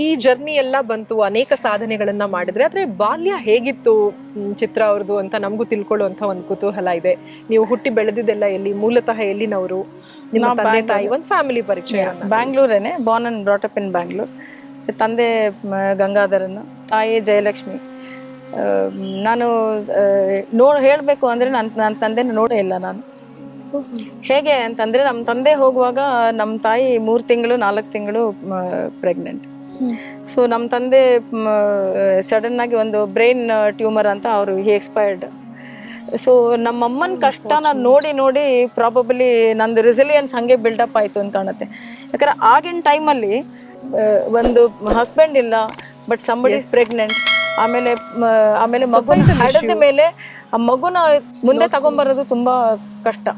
ಈ ಜರ್ನಿ ಎಲ್ಲ ಬಂತು ಅನೇಕ ಸಾಧನೆಗಳನ್ನ ಮಾಡಿದ್ರೆ ಆದ್ರೆ ಬಾಲ್ಯ ಹೇಗಿತ್ತು ಚಿತ್ರ ಅವ್ರದ್ದು ಅಂತ ನಮಗೂ ತಿಳ್ಕೊಳ್ಳುವಂತ ಒಂದು ಕುತೂಹಲ ಇದೆ. ನೀವು ಹುಟ್ಟಿ ಬೆಳೆದಿದ್ದೆಲ್ಲ ಎಲ್ಲಿ ಮೂಲತಃ ಎಲ್ಲಿನವರು? ನಿಮ್ಮ ತಂದೆ ತಾಯಿ ಒಂದು ಫ್ಯಾಮಿಲಿ ಪರಿಚಯ ಬ್ಯಾಂಗ್ಳೂರೇನೆ born and brought up in Bangalore ತಂದೆ ಗಂಗಾಧರನ್ ತಾಯಿ ಜಯಲಕ್ಷ್ಮಿ. ನಾನು ನೋ ನೋಡ್ ಹೇಳಬೇಕು ಅಂದ್ರೆ ನನ್ನ ನನ್ನ ತಂದೆನ ನೋಡೇ ಇಲ್ಲ ನಾನು. ಹೇಗೆ ಅಂತಂದ್ರೆ ನಮ್ಮ ತಂದೆ ಹೋಗುವಾಗ ನಮ್ಮ ತಾಯಿ ಮೂರು ತಿಂಗಳು ನಾಲ್ಕು ತಿಂಗಳು ಪ್ರೆಗ್ನೆಂಟ್ ಸೊ ನಮ್ಮ ತಂದೆ ಸಡನ್ ಆಗಿ ಒಂದು ಬ್ರೈನ್ ಟ್ಯೂಮರ್ ಅಂತ ಅವರು ಹಿ ಎಕ್ಸ್ಪೈರ್ಡ್ ಸೊ ನಮ್ಮಮ್ಮನ ಕಷ್ಟನ ನೋಡಿ ನೋಡಿ ಪ್ರಾಬಬ್ಲಿ ನಂದು ರೆಸಿಲಿಯನ್ಸ್ ಹಂಗೆ ಬಿಲ್ಡಪ್ ಆಯಿತು ಅಂತ ಕಾಣುತ್ತೆ. ಯಾಕಂದ್ರೆ ಆಗಿನ ಟೈಮಲ್ಲಿ ಒಂದು ಹಸ್ಬೆಂಡ್ ಇಲ್ಲ ಬಟ್ ಸಂಬಡಿ ಇಸ್ ಪ್ರೆಗ್ನೆಂಟ್ ಆಮೇಲೆ ಆಮೇಲೆ ಮಗುನ ಹಡದ ಮೇಲೆ ಆ ಮಗುನ ಮುಂದೆ ತಗೊಂಬರೋದು ತುಂಬ ಕಷ್ಟ.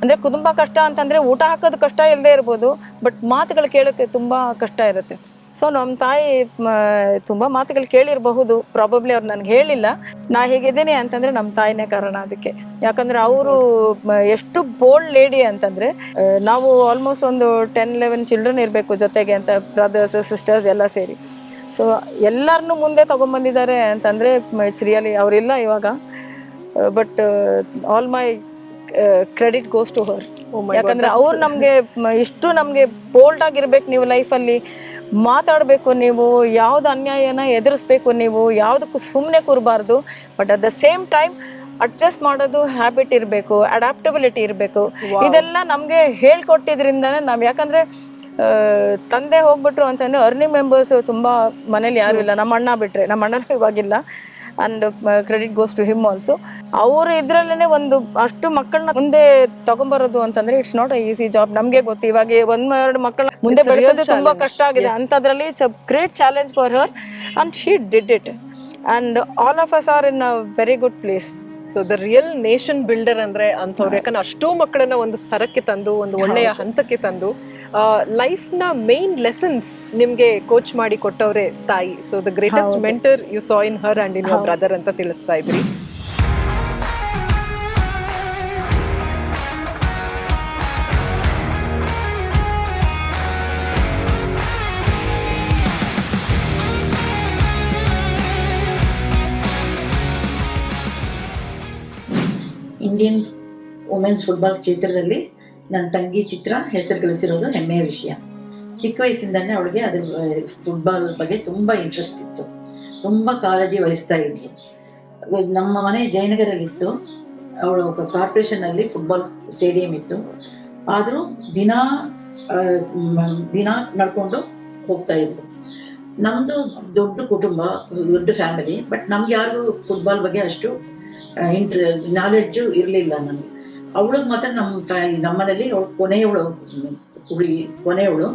ಅಂದರೆ ಕುಟುಂಬ ಕಷ್ಟ ಅಂತಂದರೆ ಊಟ ಹಾಕೋದು ಕಷ್ಟ ಇಲ್ಲದೆ ಇರ್ಬೋದು ಬಟ್ ಮಾತುಗಳು ಕೇಳೋಕ್ಕೆ ತುಂಬ ಕಷ್ಟ ಇರುತ್ತೆ. ಸೊ ನಮ್ಮ ತಾಯಿ ತುಂಬಾ ಮಾತುಗಳು ಕೇಳಿರಬಹುದು. ಪ್ರಾಬಬ್ಲಿ ಅವ್ರು ನನಗೆ ಹೇಳಿಲ್ಲ. ನಾ ಹೇಗಿದ್ದೀನಿ ಅಂತಂದ್ರೆ ನಮ್ಮ ತಾಯಿನೇ ಕಾರಣ ಅದಕ್ಕೆ. ಯಾಕಂದ್ರೆ ಅವರು ಎಷ್ಟು ಬೋಲ್ಡ್ ಲೇಡಿ ಅಂತಂದ್ರೆ ನಾವು ಆಲ್ಮೋಸ್ಟ್ ಒಂದು ಟೆನ್ ಲೆವೆನ್ ಚಿಲ್ಡ್ರನ್ ಇರಬೇಕು ಜೊತೆಗೆ ಅಂತ ಬ್ರದರ್ಸ್ ಸಿಸ್ಟರ್ಸ್ ಎಲ್ಲ ಸೇರಿ. ಸೊ ಎಲ್ಲರನ್ನೂ ಮುಂದೆ ತಗೊಂಡ್ಬಂದಿದ್ದಾರೆ ಅಂತಂದ್ರೆ ಇಟ್ಸ್ ರಿಯಲಿ ಅವರಿಲ್ಲ ಇವಾಗ. But all my credit goes to her ಯಾಕಂದ್ರೆ ಅವ್ರು ನಮ್ಗೆ ಇಷ್ಟು ನಮ್ಗೆ ಬೋಲ್ಡ್ ಆಗಿರ್ಬೇಕು ನೀವು ಲೈಫಲ್ಲಿ ಮಾತಾಡಬೇಕು ನೀವು ಯಾವ್ದು ಅನ್ಯಾಯನ ಎದುರಿಸ್ಬೇಕು ನೀವು ಯಾವುದಕ್ಕೂ ಸುಮ್ಮನೆ ಕೂರಬಾರ್ದು. But at the same time adjust ಮಾಡೋದು ಹ್ಯಾಬಿಟ್ ಇರಬೇಕು ಅಡಾಪ್ಟಬಿಲಿಟಿ ಇರಬೇಕು. ಇದೆಲ್ಲ ನಮಗೆ ಹೇಳ್ಕೊಟ್ಟಿದ್ರಿಂದ ನಾವು ಯಾಕಂದರೆ ತಂದೆ ಹೋಗ್ಬಿಟ್ರು ಅಂತಂದರೆ ಅರ್ನಿಂಗ್ ಮೆಂಬರ್ಸ್ ತುಂಬ ಮನೇಲಿ ಯಾರು ಇಲ್ಲ. ನಮ್ಮ ಅಣ್ಣ ಬಿಟ್ಟರೆ ನಮ್ಮ ಅಣ್ಣನೂ ಇವಾಗಿಲ್ಲ. And credit goes to him also ಅವ್ರ ಇದ್ರಲ್ಲೇ ಒಂದು ಅಷ್ಟು ಮಕ್ಕಳನ್ನ ಮುಂದೆ ತಗೊಂಬರೋದು ಅಂತಂದ್ರೆ it's not a easy job ನಮ್ಗೆ ಗೊತ್ತು ಇವಾಗ ಒಂದ್ ಎರಡು ಮಕ್ಕಳ ಮುಂದೆ ಬೆಳೆಸೋದು ತುಂಬಾ. ಕಷ್ಟ ಆಗಿದೆ. ಅಂತದ್ರಲ್ಲಿ it's a great challenge for her and she did it and all of us are in a very good place so the real nation builder ಅಂದ್ರೆ ಅಂಥವ್ರು. ಯಾಕಂದ್ರೆ ಅಷ್ಟೋ ಮಕ್ಕಳನ್ನ ಒಂದು ಸ್ತರಕ್ಕೆ ತಂದು ಒಂದು ಒಳ್ಳೆಯ ಹಂತಕ್ಕೆ ತಂದು ಲೈಫ್ನ ಮೇನ್ ಲೆಸನ್ಸ್ ನಿಮ್ಗೆ ಕೋಚ್ ಮಾಡಿ ಕೊಟ್ಟವ್ರೆ ತಾಯಿ. So the greatest mentor you saw in her and in your brother ಅಂತ ತಿಳಿಸ್ತಾ ಇದ್ರಿ. ಇಂಡಿಯನ್ ವುಮೆನ್ಸ್ ಫುಟ್ಬಾಲ್ ಕ್ಷೇತ್ರದಲ್ಲಿ ನನ್ನ ತಂಗಿ ಚಿತ್ರ ಹೆಸರು ಗಳಿಸಿರೋದು ಹೆಮ್ಮೆಯ ವಿಷಯ. ಚಿಕ್ಕ ವಯಸ್ಸಿಂದನೇ ಅವಳಿಗೆ ಅದ್ರ ಫುಟ್ಬಾಲ್ ಬಗ್ಗೆ ತುಂಬ ಇಂಟ್ರೆಸ್ಟ್ ಇತ್ತು. ತುಂಬ ಕಾಳಜಿ ವಹಿಸ್ತಾ ಇದ್ಲು. ನಮ್ಮ ಮನೆ ಜಯನಗರಲ್ಲಿತ್ತು. ಅವಳು ಕಾರ್ಪೊರೇಷನಲ್ಲಿ ಫುಟ್ಬಾಲ್ ಸ್ಟೇಡಿಯಂ ಇತ್ತು. ಆದರೂ ದಿನ ದಿನ ನಡ್ಕೊಂಡು ಹೋಗ್ತಾ ಇದ್ಲು. ನಮ್ಮದು ದೊಡ್ಡ ಕುಟುಂಬ, ದೊಡ್ಡ ಫ್ಯಾಮಿಲಿ ಬಟ್ ನಮ್ಗೆ ಯಾರಿಗೂ ಫುಟ್ಬಾಲ್ ಬಗ್ಗೆ ಅಷ್ಟು ಇಂಟ್ರ ನಾಲೆಡ್ಜು ಇರಲಿಲ್ಲ ನನಗೆ ಅವಳಿಗೆ ಮಾತ್ರ ನಮ್ಮ ನಮ್ಮನೇಲಿ ಅವಳು ಕೊನೆಯವಳು ಹುಡುಗಿ ಕೊನೆಯವಳು.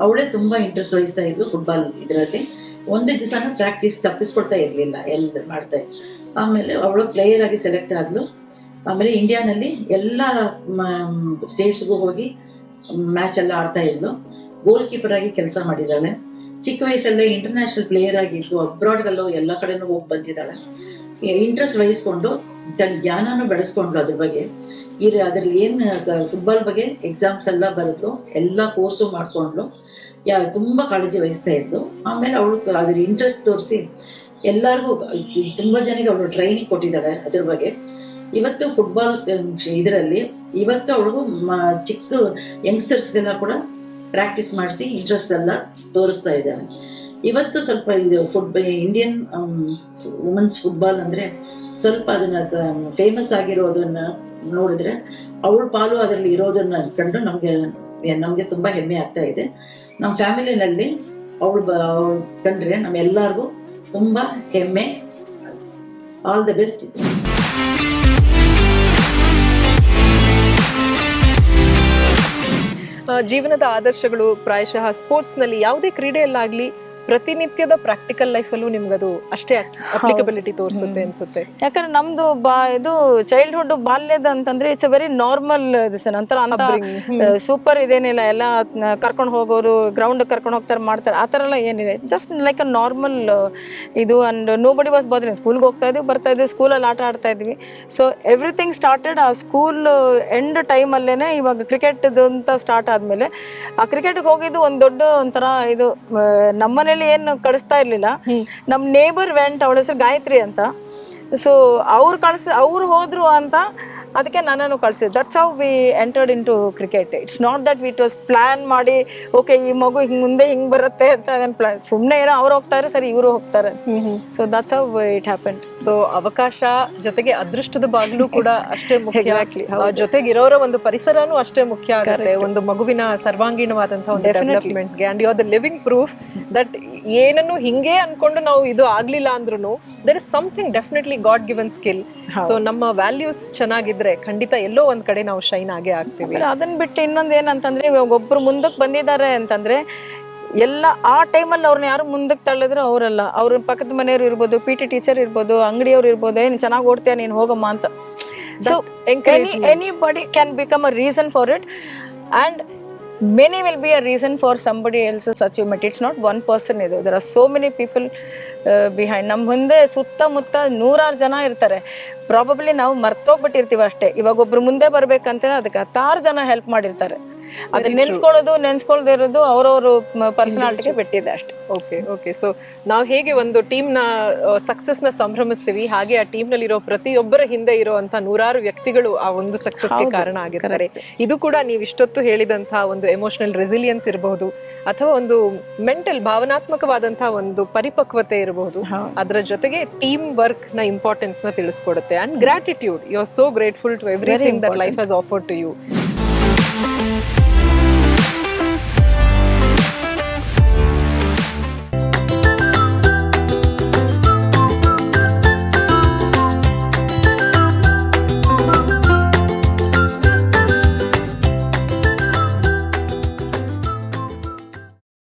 ಅವಳೇ ತುಂಬ ಇಂಟ್ರೆಸ್ಟ್ ವಹಿಸ್ತಾ ಇದ್ಲು ಫುಟ್ಬಾಲ್ ಇದರಲ್ಲಿ. ಒಂದೇ ದಿವಸನೂ ಪ್ರಾಕ್ಟೀಸ್ ತಪ್ಪಿಸ್ಕೊಡ್ತಾ ಇರಲಿಲ್ಲ ಎಲ್ಲ ಮಾಡ್ತಾ ಆಮೇಲೆ ಅವಳು ಪ್ಲೇಯರ್ ಆಗಿ ಸೆಲೆಕ್ಟ್ ಆದ್ಲು. ಆಮೇಲೆ ಇಂಡಿಯಾನಲ್ಲಿ ಎಲ್ಲ ಸ್ಟೇಟ್ಸ್ಗೂ ಹೋಗಿ ಮ್ಯಾಚ್ ಎಲ್ಲ ಆಡ್ತಾ ಇದ್ಲು. ಗೋಲ್ ಕೀಪರ್ ಆಗಿ ಕೆಲಸ ಮಾಡಿದ್ದಾಳೆ. ಚಿಕ್ಕ ವಯಸ್ಸಲ್ಲೇ ಇಂಟರ್ನ್ಯಾಷನಲ್ ಪ್ಲೇಯರ್ ಆಗಿದ್ದು ಅಬ್ರಾಡ್ಗಲ್ಲೂ ಎಲ್ಲ ಕಡೆನೂ ಹೋಗಿ ಬಂದಿದ್ದಾಳೆ. ಇಂಟ್ರೆಸ್ಟ್ ವಹಿಸ್ಕೊಂಡು, ತನ್ನ ಜ್ಞಾನನೂ ಬೆಳೆಸ್ಕೊಂಡ್ಲು ಅದ್ರ ಬಗ್ಗೆ. ಇರ ಅದ್ರಲ್ಲಿ ಏನು ಫುಟ್ಬಾಲ್ ಬಗ್ಗೆ ಎಕ್ಸಾಮ್ಸ್ ಎಲ್ಲ ಬರೆದ್ಲು ಎಲ್ಲ ಕೋರ್ಸು ಮಾಡ್ಕೊಂಡ್ಲು ಯಾ, ತುಂಬ ಕಾಳಜಿ ವಹಿಸ್ತಾ ಇದ್ಲು. ಆಮೇಲೆ ಅವಳು ಅದ್ರ ಇಂಟ್ರೆಸ್ಟ್ ತೋರಿಸಿ ಎಲ್ಲರಿಗೂ ತುಂಬ ಜನಕ್ಕೆ ಅವಳು ಟ್ರೈನಿಂಗ್ ಕೊಟ್ಟಿದ್ದಾಳೆ ಅದ್ರ ಬಗ್ಗೆ. ಇವತ್ತು ಫುಟ್ಬಾಲ್ ಇದರಲ್ಲಿ, ಇವತ್ತು ಅವಳು ಚಿಕ್ಕ ಯಂಗ್ಸ್ಟರ್ಸ್ಗೆಲ್ಲ ಕೂಡ ಪ್ರಾಕ್ಟೀಸ್ ಮಾಡಿಸಿ ಇಂಟ್ರೆಸ್ಟ್ ಎಲ್ಲ ತೋರಿಸ್ತಾ ಇದ್ದಾಳೆ. ಇವತ್ತು ಸ್ವಲ್ಪ ಇದು ಫುಟ್ ಇಂಡಿಯನ್ ವುಮೆನ್ಸ್ ಫುಟ್ಬಾಲ್ ಅಂದರೆ ಸ್ವಲ್ಪ ಅದನ್ನ ಫೇಮಸ್ ಆಗಿರೋದನ್ನ ನೋಡಿದ್ರೆ ಅವಳ ಪಾಲು ಅದರಲ್ಲಿ ಇರೋದನ್ನ ಕಂಡು ನಮಗೆ ನಮಗೆ ತುಂಬ ಹೆಮ್ಮೆ ಆಗ್ತಾ ಇದೆ. ನಮ್ಮ ಫ್ಯಾಮಿಲಿನಲ್ಲಿ ಅವಳು ಕಂಡ್ರೆ ನಮ್ಮೆಲ್ಲರಿಗೂ ತುಂಬ ಹೆಮ್ಮೆ. ಆಲ್ ದ ಬೆಸ್ಟ್ ಜೀವನದ ಆದರ್ಶಗಳು ಪ್ರಾಯಶಃ ಸ್ಪೋರ್ಟ್ಸ್ನಲ್ಲಿ ಯಾವುದೇ ಕ್ರೀಡೆಯಲ್ಲಾಗ್ಲಿ ಪ್ರತಿನಿತ್ಯದ ಪ್ರಾಕ್ಟಿಕಲ್ ಲೈಫಲ್ಲೂ ನಿಮ್ಗದು ಅಷ್ಟೇ ಅಪ್ಲಿಕಬಿಲಿಟಿ ತೋರಿಸುತ್ತೆ ಅನ್ಸುತ್ತೆ. ಯಾಕಂದ್ರೆ ನಮ್ದು ಬಾ ಇದು ಚೈಲ್ಡ್ಹುಡ್ ಬಾಲ್ಯದ ಅಂತಂದ್ರೆ ಇಟ್ಸ್ ಅ ವೆರಿ ನಾರ್ಮಲ್ ನಂತರ ಅಂತ ಸೂಪರ್ ಇದೇನಿಲ್ಲ ಎಲ್ಲ ಕರ್ಕೊಂಡು ಹೋಗೋರು ಗ್ರೌಂಡ್ ಕರ್ಕೊಂಡು ಹೋಗ್ತಾರೆ ಮಾಡ್ತಾರೆ ಆ ಥರ ಎಲ್ಲ ಏನಿದೆ ಜಸ್ಟ್ ಲೈಕ್ ಅ ನಾರ್ಮಲ್ ಇದು and nobody was bothered ಸ್ಕೂಲ್ಗೆ ಹೋಗ್ತಾ ಇದ್ವಿ ಬರ್ತಾ ಇದ್ವಿ ಸ್ಕೂಲಲ್ಲಿ ಆಟ ಆಡ್ತಾ ಇದ್ವಿ. ಸೊ ಎವ್ರಿಥಿಂಗ್ ಸ್ಟಾರ್ಟೆಡ್ ಆ ಸ್ಕೂಲ್ ಎಂಡ್ ಟೈಮಲ್ಲೇ ಇವಾಗ ಕ್ರಿಕೆಟ್ ಅಂತ ಸ್ಟಾರ್ಟ್ ಆದಮೇಲೆ ಆ ಕ್ರಿಕೆಟ್ಗೆ ಹೋಗಿದ್ದು ಒಂದು ದೊಡ್ಡ ಒಂಥರ ಇದು ಆ, ಮನೇಲಿ ಏನು ಕಳಿಸ್ತಾ ಇರ್ಲಿಲ್ಲ. ನಮ್ಮ ನೇಬರ್ ವೆಂಟ್ ಅವಳ ಹೆಸರು ಗಾಯತ್ರಿ ಅಂತ. ಸೊ ಅವ್ರು ಕಳ್ಸಿ ಅವ್ರು ಹೋದ್ರು ಅಂತ ಅದಕ್ಕೆ ನನ್ನನ್ನು ಕಳಿಸಿದ್ದು that's how we entered in to cricket it's not that with was plan ಮಾಡಿ ಓಕೆ ಈ ಮಗು ಹಿಂಗೆ ಮುಂದೆ ಹಿಂಗೆ ಬರುತ್ತೆ ಅಂತ ಅದನ್ನು ಪ್ಲಾನ್ ಸುಮ್ಮನೆ ಏನೋ ಅವ್ರು ಹೋಗ್ತಾರೆ ಸರಿ ಇವರು ಹೋಗ್ತಾರೆ. So that's how it happen so ಅವಕಾಶ ಜೊತೆಗೆ ಅದೃಷ್ಟದ ಬಾಗಿಲು ಕೂಡ ಅಷ್ಟೇ ಮುಖ್ಯ. ಜೊತೆಗೆ ಇರೋರ ಒಂದು ಪರಿಸರನೂ ಅಷ್ಟೇ ಮುಖ್ಯ ಆಗುತ್ತೆ. ಒಂದು ಮಗುವಿನ ಸರ್ವಾಂಗೀಣವಾದಂತಹ ಒಂದು ಡೆವಲಪ್ಮೆಂಟ್ಗೆ and you are the living proof that ಏನನ್ನು ಹಿಂಗೆ ಅನ್ಕೊಂಡು ನಾವು ಇದು ಆಗ್ಲಿಲ್ಲ ಅಂದ್ರೂ there is something definitely god given skill so ನಮ್ಮ ವ್ಯಾಲ್ಯೂಸ್ ಚೆನ್ನಾಗಿದ್ರೆ ಖಂಡಿತ ಎಲ್ಲೋ ಒಂದ್ ಕಡೆ ನಾವು ಶೈನ್ ಆಗಿ ಆಗ್ತೀವಿ. ಅದನ್ನ ಬಿಟ್ಟು ಇನ್ನೊಂದ್ ಏನಂತಂದ್ರೆ ಇವಾಗ ಒಬ್ರು ಮುಂದಕ್ಕೆ ಬಂದಿದ್ದಾರೆ ಅಂತಂದ್ರೆ ಎಲ್ಲ ಆ ಟೈಮಲ್ಲಿ ಅವ್ರನ್ನ ಯಾರು ಮುಂದಕ್ಕೆ ತಳ್ಳಿದ್ರು ಅವರಲ್ಲ. ಅವ್ರ ಪಕ್ಕದ ಮನೆಯವ್ರು ಇರ್ಬೋದು ಪಿ ಟಿ ಟೀಚರ್ ಇರ್ಬೋದು ಅಂಗಡಿಯವ್ರು ಇರ್ಬೋದು ಏನು ಚೆನ್ನಾಗಿ ಓಡ್ತೀಯ ನೀನು? ಹೋಗಮ್ಮ ಅಂತ. So any anybody can become a reason for it and many will be a reason for somebody else's achievement it's not one person ಇದು. There are so many people behind ನಮ್ಮ ಮುಂದೆ ಸುತ್ತಮುತ್ತ ನೂರಾರು ಜನ ಇರ್ತಾರೆ. ಪ್ರಾಬಬ್ಲಿ ನಾವು ಮರ್ತೋಗ್ಬಿಟ್ಟಿರ್ತೀವಿ ಅಷ್ಟೇ. ಇವಾಗ ಒಬ್ರು ಮುಂದೆ ಬರ್ಬೇಕಂತ ಅದಕ್ಕೆ ಹತ್ತಾರು ಜನ ಹೆಲ್ಪ್ ಮಾಡಿರ್ತಾರೆ. ಅದನ್ನ ನೆನ್ಸ್ಕೊಳ್ಳೋದು ನೆನ್ಸ್ಕೊಳ್ದೆ ಇರೋದು ಅವ್ರವ್ರ ಪರ್ಸನಾಲಿಟಿಗೆ ಬಿಟ್ಟಿದೆ ಅಷ್ಟೇ. ಓಕೆ ಓಕೆ ಸೊ ನಾವು ಹೇಗೆ ಒಂದು ಟೀಮ್ನ ಸಕ್ಸಸ್ನ ಸಂಭ್ರಮಿಸ್ತೀವಿ ಹಾಗೆ ಆ ಟೀಮ್ ನಲ್ಲಿರೋ ಪ್ರತಿಯೊಬ್ಬರ ಹಿಂದೆ ಇರುವಂತ ನೂರಾರು ವ್ಯಕ್ತಿಗಳು ಆ ಒಂದು ಸಕ್ಸಸ್ಗೆ ಕಾರಣ ಆಗಿರ್ತಾರೆ. ಇದು ಕೂಡ ನೀವು ಇಷ್ಟೊತ್ತು ಹೇಳಿದಂತಹ ಒಂದು ಎಮೋಷನಲ್ ರೆಸಿಲಿಯನ್ಸ್ ಇರಬಹುದು ಅಥವಾ ಒಂದು ಮೆಂಟಲ್ ಭಾವನಾತ್ಮಕವಾದಂತಹ ಒಂದು ಪರಿಪಕ್ವತೆ ಇರಬಹುದು. ಅದರ ಜೊತೆಗೆ ಟೀಮ್ ವರ್ಕ್ನ ಇಂಪಾರ್ಟೆನ್ಸ್ನ ತಿಳಿಸ್ಕೊಡುತ್ತೆ. And gratitude you are so grateful to everything that life has offer to you